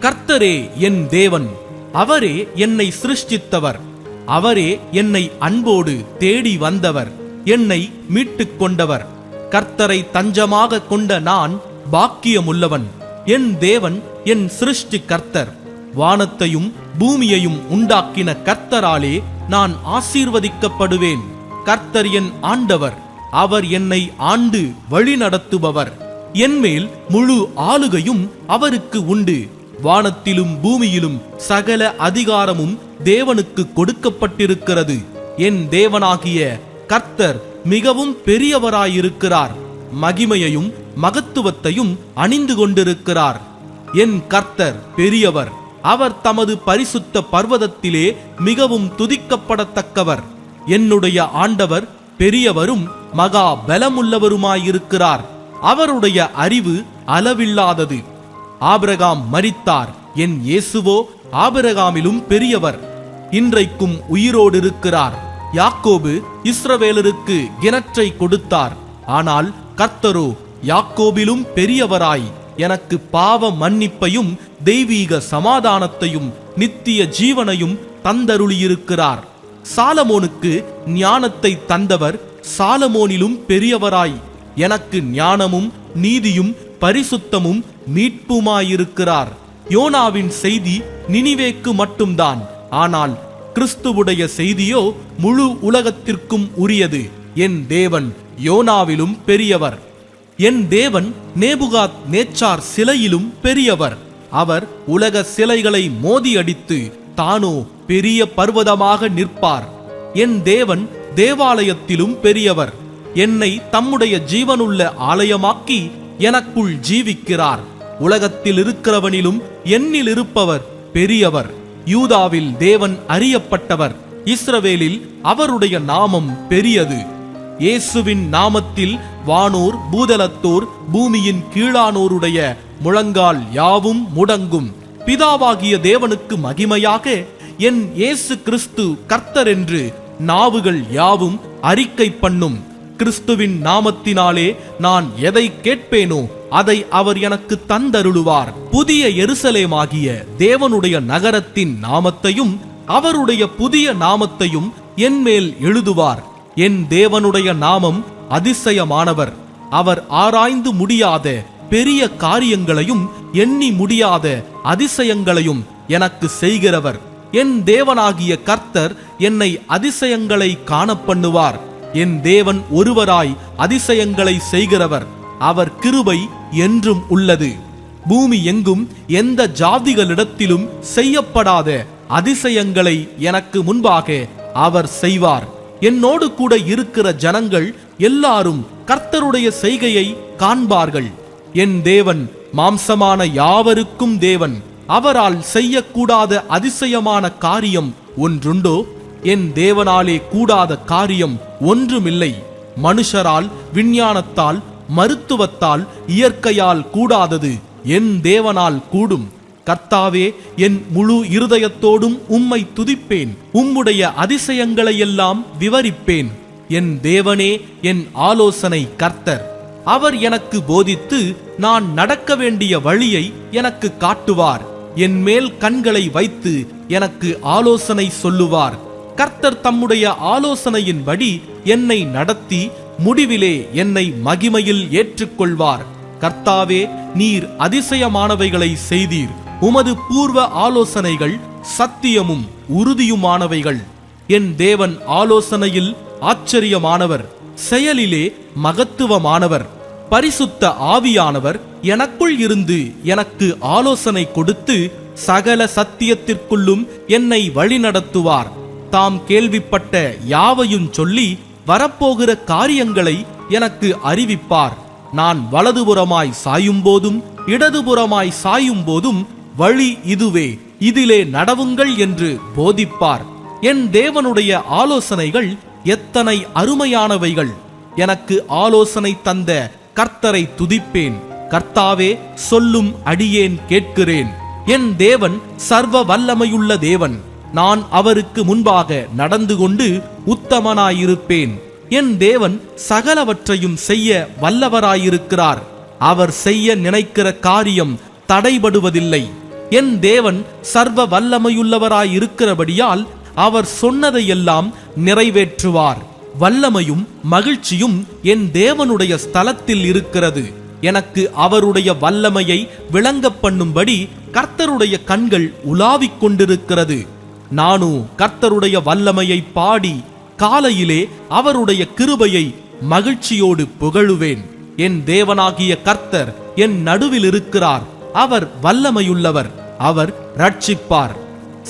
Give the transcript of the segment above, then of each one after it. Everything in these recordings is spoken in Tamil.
கர்த்தரே என் தேவன். அவரே என்னை சிருஷ்டித்தவர். அவரே என்னை அன்போடு தேடி வந்தவர். என்னை மீட்டுக் கொண்டவர். கர்த்தரை தஞ்சமாக கொண்ட நான் பாக்கியமுள்ளவன். என் தேவன் என் சிருஷ்டி கர்த்தர் வானத்தையும் பூமியையும் உண்டாக்கின கர்த்தராலே நான் ஆசீர்வதிக்கப்படுவேன். கர்த்தர் என் ஆண்டவர். அவர் என்னை ஆண்டு வழிநடத்துபவர். என்மேல் முழு ஆளுகையும் அவருக்கு உண்டு. வானத்திலும் பூமியிலும் சகல அதிகாரமும் தேவனுக்கு கொடுக்கப்பட்டிருக்கிறது. என் தேவனாகிய கர்த்தர் மிகவும் பெரியவராயிருக்கிறார். மகிமையையும் மகத்துவத்தையும் அணிந்து கொண்டிருக்கிறார். என் கர்த்தர் பெரியவர். அவர் தமது பரிசுத்த பர்வதத்திலே மிகவும் துதிக்கப்படத்தக்கவர். என்னுடைய ஆண்டவர் பெரியவரும் மகா பலமுள்ளவருமாயிருக்கிறார். அவருடைய அறிவு அளவில்லாதது. ஆபிரகாம் மரித்தார். என் இயேசுவோ ஆபிரகாமிலும் பெரியவர். இன்றைக்கும் உயிரோடு இருக்கிறார் யாக்கோபு இஸ்ரவேலருக்கு கிணற்றை கொடுத்தார். ஆனால் கர்த்தரோ யாக்கோபிலும் பெரியவராய். எனக்கு பாவ மன்னிப்பையும் தெய்வீக சமாதானத்தையும் நித்திய ஜீவனையும் தந்தருளியிருக்கிறார். சாலமோனுக்கு ஞானத்தை தந்தவர் சாலமோனிலும் பெரியவராய். எனக்கு ஞானமும் நீதியும் பரிசுத்தமும் மீட்புமாயிருக்கிறார். யோனாவின் செய்தி நினிவேக்கு மட்டும்தான். ஆனால் கிறிஸ்துவுடைய செய்தியோ முழு உலகத்திற்கும் உரியது என் தேவன் யோனாவிலும் பெரியவர். என் தேவன் நேபுகாத் நேச்சார் சிலையிலும் பெரியவர். அவர் உலக சிலைகளை மோதியடித்து தானோ பெரிய பர்வதமாக நிற்பார். என் தேவன் தேவாலயத்திலும் பெரியவர். என்னை தம்முடைய ஜீவனுள்ள ஆலயமாக்கி எனக்குள் ஜீவிக்கிறார். உலகத்தில் இருக்கிறவனிலும் என்னில் இருப்பவர் பெரியவர். யூதாவில் தேவன் அறியப்பட்டவர். இஸ்ரவேலில் அவருடைய நாமம் பெரியது. இயேசுவின் நாமத்தில் வானோர் பூதலத்தோர் பூமியின் கீழானோருடைய முழங்கால் யாவும் முடங்கும். பிதாவாகிய தேவனுக்கு மகிமையாக என் இயேசு கிறிஸ்து கர்த்தர் என்று நாவுகள் யாவும் அறிக்கை பண்ணும். கிறிஸ்துவின் நாமத்தினாலே நான் எதை கேட்பேனோ அதை அவர் எனக்கு தந்தருளுவார். புதிய எருசலேமாகிய தேவனுடைய நகரத்தின் நாமத்தையும் அவருடைய புதிய நாமத்தையும் என்மேல் எழுதுவார். என் தேவனுடைய நாமம் அதிசயமானவர். அவர் ஆராய்ந்து முடியாத பெரிய காரியங்களையும் எண்ணி முடியாத அதிசயங்களையும் எனக்கு செய்கிறவர். என் தேவனாகிய கர்த்தர் என்னை அதிசயங்களை காணப்பண்ணுவார். என் தேவன் ஒருவராய் அதிசயங்களை செய்கிறவர். அவர் கிருபை என்றும் உள்ளது. பூமி எங்கும் எந்த ஜாதிகளிடத்திலும் செய்யப்படாத அதிசயங்களை எனக்கு முன்பாக அவர் செய்வார். என்னோடு கூட இருக்கிற ஜனங்கள் எல்லாரும் கர்த்தருடைய செய்கையை காண்பார்கள். என் தேவன் மாம்சமான யாவருக்கும் தேவன். அவரால் செய்யக்கூடாத அதிசயமான காரியம் ஒன்றுண்டோ? என் தேவனாலே கூடாத காரியம் ஒன்றுமில்லை. மனுஷரால் விஞ்ஞானத்தால் மருத்துவத்தால் இயற்கையால் கூடாதது என் தேவனால் கூடும். கர்த்தாவே என் முழு இருதயத்தோடும் உம்மை துதிப்பேன். உம்முடைய அதிசயங்களையெல்லாம் விவரிப்பேன். என் தேவனே என் ஆலோசனை கர்த்தர். அவர் எனக்கு போதித்து நான் நடக்க வேண்டிய வழியை எனக்கு காட்டுவார். என் மேல் கண்களை வைத்து எனக்கு ஆலோசனை சொல்லுவார். கர்த்தர் தம்முடைய ஆலோசனையின்படி என்னை நடத்தி முடிவிலே என்னை மகிமையில் ஏற்றுக்கொள்வார். கர்த்தாவே நீர் அதிசயமானவைகளை செய்தீர். உமது பூர்வ ஆலோசனைகள் சத்தியமும் உறுதியுமானவைகள். என் தேவன் ஆலோசனையில் ஆச்சரியமானவர் செயலிலே மகத்துவமானவர் பரிசுத்த ஆவியானவர் எனக்குள் இருந்து எனக்கு ஆலோசனை கொடுத்து சகல சத்தியத்திற்குள்ளும் என்னை வழிநடத்துவார். தாம் கேள்விப்பட்ட யாவையும் சொல்லி வரப்போகிற காரியங்களை எனக்கு அறிவிப்பார். நான் வலதுபுறமாய் சாயும் போதும் இடதுபுறமாய் சாயும் போதும் வழி இதுவே. இதிலே நடவுங்கள் என்று போதிப்பார். என் தேவனுடைய ஆலோசனைகள் எத்தனை அருமையானவைகள். எனக்கு ஆலோசனை தந்த கர்த்தரை துதிப்பேன். கர்த்தாவே சொல்லும் அடியேன் கேட்கிறேன். என் தேவன் சர்வ வல்லமையுள்ள தேவன். நான் அவருக்கு முன்பாக நடந்து கொண்டு உத்தமனாயிருப்பேன். என் தேவன் சகலவற்றையும் செய்ய வல்லவராயிருக்கிறார். அவர் செய்ய நினைக்கிற காரியம் தடைபடுவதில்லை. என் தேவன் சர்வ வல்லமையுள்ளவராயிருக்கிறபடியால் அவர் சொன்னதையெல்லாம் நிறைவேற்றுவார். வல்லமையும் மகிழ்ச்சியும் என் தேவனுடைய ஸ்தலத்தில் இருக்கிறது. எனக்கு அவருடைய வல்லமையை விளங்க பண்ணும்படி கர்த்தருடைய கண்கள் உலாவிக் கொண்டிருக்கிறது. நானோ கர்த்தருடைய வல்லமையை பாடி காலையிலே அவருடைய கிருபையை மகிழ்ச்சியோடு புகழுவேன். என் தேவனாகிய கர்த்தர் என் நடுவில் இருக்கிறார். அவர் வல்லமையுள்ளவர். அவர் ரட்சிப்பார்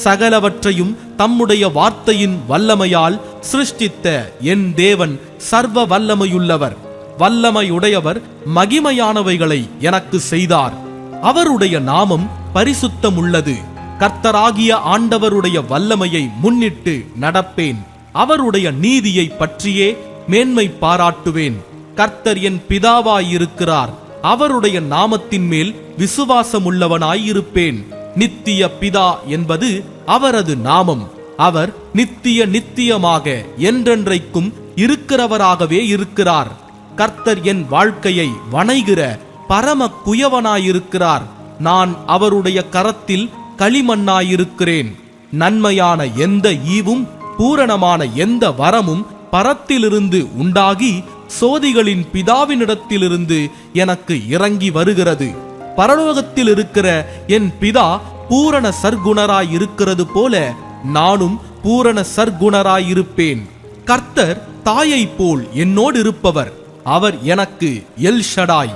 சகலவற்றையும் தம்முடைய வார்த்தையின் வல்லமையால் சிருஷ்டித்த என் தேவன் சர்வ வல்லமையுள்ளவர். வல்லமையுடையவர் மகிமையானவைகளை எனக்கு செய்தார். அவருடைய நாமம் பரிசுத்தமுள்ளது. கர்த்தராகிய ஆண்டவருடைய வல்லமையை முன்னிட்டு நடப்பேன். அவருடைய நீதியை பற்றியே மேன்மை பாராட்டுவேன். கர்த்தர் என் பிதாவாயிருக்கிறார். அவருடைய நாமத்தின் மேல் விசுவாசமுள்ளவனாயிருப்பேன். நித்திய பிதா என்பது அவரது நாமம். அவர் நித்திய நித்தியமாக என்றென்றைக்கும் இருக்கிறவராகவே இருக்கிறார். கர்த்தர் என் வாழ்க்கையை வணைகிற பரம குயவனாயிருக்கிறார். நான் அவருடைய கரத்தில் களிமண்ணாயிருக்கிறேன். நன்மையான எந்த ஈவும் பூரணமான எந்த வரமும் பரத்திலிருந்து உண்டாகி சோதிகளின் பிதாவினிடத்திலிருந்து எனக்கு இறங்கி வருகிறது. பரலோகத்தில் இருக்கிற என் பிதா பூரண சர்க்குணராய் இருக்கிறது போல நானும் பூரண சர்க்குணராயிருப்பேன். கர்த்தர் தாயைப் போல் என்னோடு இருப்பவர் அவர் எனக்கு எல் ஷடாய்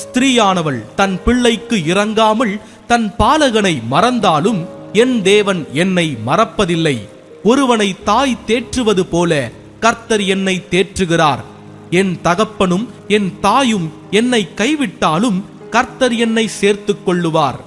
ஸ்திரீயானவள் தன் பிள்ளைக்கு இறங்காமல் தன் பாலகனை மறந்தாலும் என் தேவன் என்னை மறப்பதில்லை. ஒருவனை தாய் தேற்றுவது போல கர்த்தர் என்னை தேற்றுகிறார். என் தகப்பனும் என் தாயும் என்னை கைவிட்டாலும் கர்த்தர் என்னை சேர்த்துக் கொள்ளுவார்.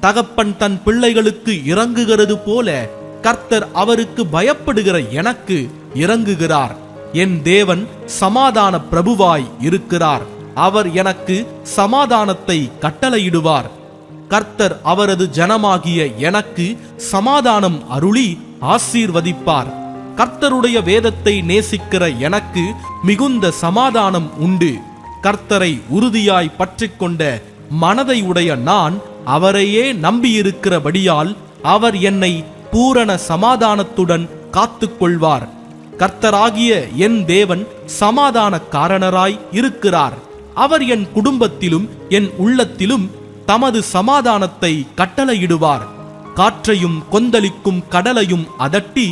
தகப்பன் தன் பிள்ளைகளுக்கு இறங்குகிறது போல கர்த்தர் அவருக்கு பயப்படுகிற எனக்கு இறங்குகிறார். என் தேவன் சமாதான பிரபுவாய் இருக்கிறார். அவர் எனக்கு சமாதானத்தை கட்டளையிடுவார். கர்த்தர் அவரது ஜனமாகிய எனக்கு சமாதானம் அருளி ஆசீர்வதிப்பார். கர்த்தருடைய வேதத்தை நேசிக்கிற எனக்கு மிகுந்த சமாதானம் உண்டு. கர்த்தரை உறுதியாய் பற்றிக்கொண்ட மனதை உடைய நான் அவரையே நம்பியிருக்கிறபடியால் அவர் என்னை பூரண சமாதானத்துடன் காத்துக்கொள்வார். கர்த்தராகிய என் தேவன் சமாதான காரணராய் இருக்கிறார். அவர் என் குடும்பத்திலும் என் உள்ளத்திலும் தமது சமாதானத்தை கட்டளையிடுவார். காற்றையும் கொந்தளிக்கும் கடலையும் அதட்டி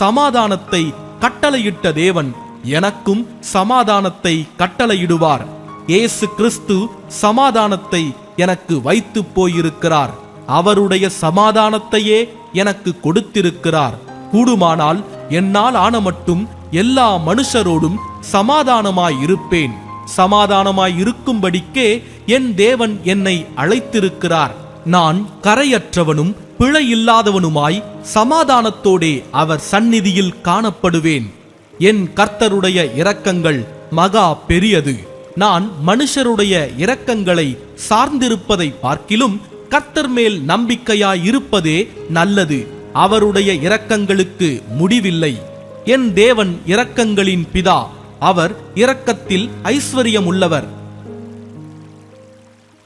சமாதானத்தை கட்டளையிட்ட தேவன் எனக்கும் சமாதானத்தை கட்டளையிடுவார். இயேசு கிறிஸ்து சமாதானத்தை எனக்கு வைத்து போயிருக்கிறார். அவருடைய சமாதானத்தையே எனக்கு கொடுத்திருக்கிறார். கூடுமானால் என்னால் ஆன மட்டும் எல்லா மனுஷரோடும் சமாதானமாயிருப்பேன். சமாதானமாய் இருக்கும்படிக்கே என் தேவன் என்னை அழைத்திருக்கிறார். நான் கரையற்றவனும் பிழை இல்லாதவனுமாய் சமாதானத்தோடே அவர் சந்நிதியில் காணப்படுவேன். என் கர்த்தருடைய இரக்கங்கள் மகா பெரியது. நான் மனுஷருடைய இரக்கங்களை சார்ந்திருப்பதை பார்க்கிலும் கர்த்தர் மேல் நம்பிக்கையாயிருப்பதே நல்லது. அவருடைய இரக்கங்களுக்கு முடிவில்லை. என் தேவன் இரக்கங்களின் பிதா. அவர் இரக்கத்தில் ஐஸ்வர்யம் உள்ளவர்